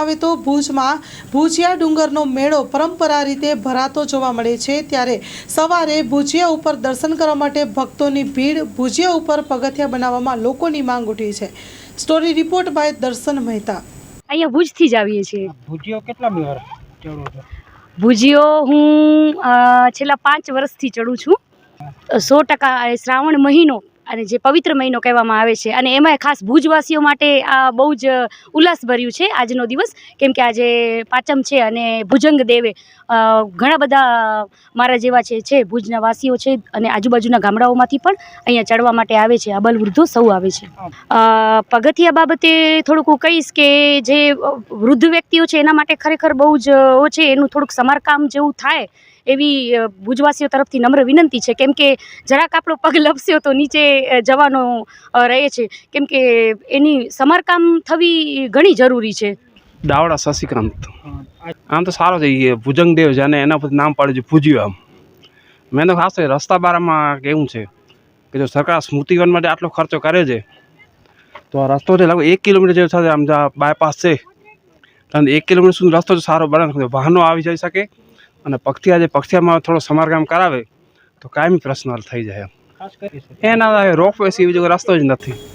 આવે તો ભુજમાં ભુજિયા ડુંગરનો મેળો પરંપરા રીતે ભરાતો જોવા મળે છે. ત્યારે સવારે ભુજિયા ઉપર દર્શન કરવા માટે ભક્તોની ભીડ ભુજિયા ઉપર પગથિયા બનાવવામાં લોકોની માંગ ઉઠી છે. સ્ટોરી રિપોર્ટ બાય દર્શન મહેતા. અહીંયા ભુજથી જ આવીએ છીએ. ભુજીઓ કેટલા વાર ચડો છો? ભુજિયો હું છેલ્લા પાંચ વર્ષથી ચડું છું. સો ટકા શ્રાવણ મહિનો અને જે પવિત્ર મહિનો કહેવામાં આવે છે. અને એમાંય ખાસ ભુજવાસીઓ માટે આ બહુ જ ઉલ્લાસભર્યું છે આજનો દિવસ. કેમ કે આજે પાંચમ છે અને ભુજંગ દેવે ઘણા બધા મારા જેવા છે છે ભુજના વાસીઓ છે અને આજુબાજુના ગામડાઓમાંથી પણ અહીંયા ચડવા માટે આવે છે. અબલ વૃદ્ધો સૌ આવે છે. પગથિયા બાબતે થોડુંક હું કહીશ કે જે વૃદ્ધ વ્યક્તિઓ છે એના માટે ખરેખર બહુ જ ઓછે. એનું થોડુંક સમારકામ જેવું થાય એવી ભુજવાસીઓ તરફથી નમ્ર વિનંતી છે. કેમ કે જરાક આપણો પગ લપસ્યો તો નીચે જવાનો રહે છે. કેમ કે એની સમારકામ થવી ઘણી જરૂરી છે. દાવડા શશિકાંત આમ તો સારો છે એ ભુજંગદેવ છે અને એના પર નામ પાડ્યું છે ભુજ્યું આમ. મેં તો ખાસ રસ્તા બારામાં કેવું છે કે જો સરકાર સ્મૃતિવન માટે આટલો ખર્ચો કરે છે તો આ રસ્તો છે લગભગ એક કિલોમીટર જેવો થશે આમ બાયપાસ છે. એક કિલોમીટર સુધી રસ્તો સારો બને વાહનો આવી જઈ શકે. અને પક્ષિયા જે પક્ષિયામાં થોડો સમારકામ કરાવે તો કાયમી પ્રશ્ન હલ થઈ જાય એમ. એના રોપવે વેસી બીજો રસ્તો જ નથી.